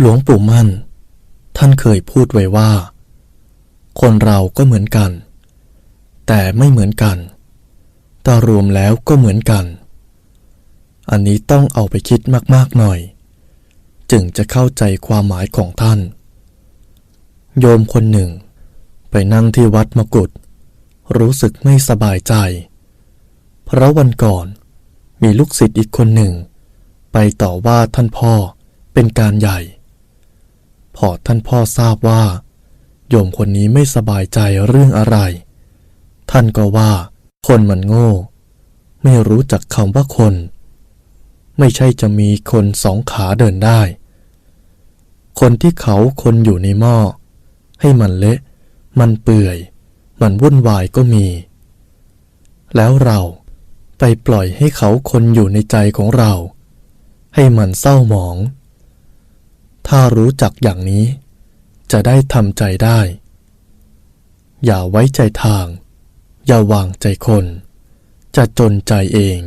หลวงปู่มั่น ท่านเคยพูดไว้ว่า คนเราก็เหมือนกัน แต่ไม่เหมือนกันแต่รวมแล้วก็เหมือนกัน อันนี้ต้องเอาไปคิดมากๆหน่อย จึงจะเข้าใจความหมายของท่าน โยมคนหนึ่ง ไปนั่งที่วัดมกุฏรู้สึกไม่สบายใจ เพราะวันก่อนมีลูกศิษย์อีกคนหนึ่ง ไปต่อว่าท่านพ่อเป็นการใหญ่ พอท่านพ่อทราบว่า โยมคนนี้ไม่สบายใจเรื่องอะไร ท่านก็ว่า คนมันโง่ ไม่รู้จักคำว่าคน ไม่ใช่จะมีคนสองขาเดินได้ คนที่เขาคนอยู่ในหม้อ ให้มันเละ มันเปื่อย มันวุ่นวายก็มี แล้วเราไปปล่อยให้เขาคนอยู่ในใจของเรา ให้มันเศร้าหมอง ถ้ารู้จักอย่างนี้ จะได้ทำใจได้ อย่าไว้ใจทาง อย่าวางใจคน จะจนใจเอง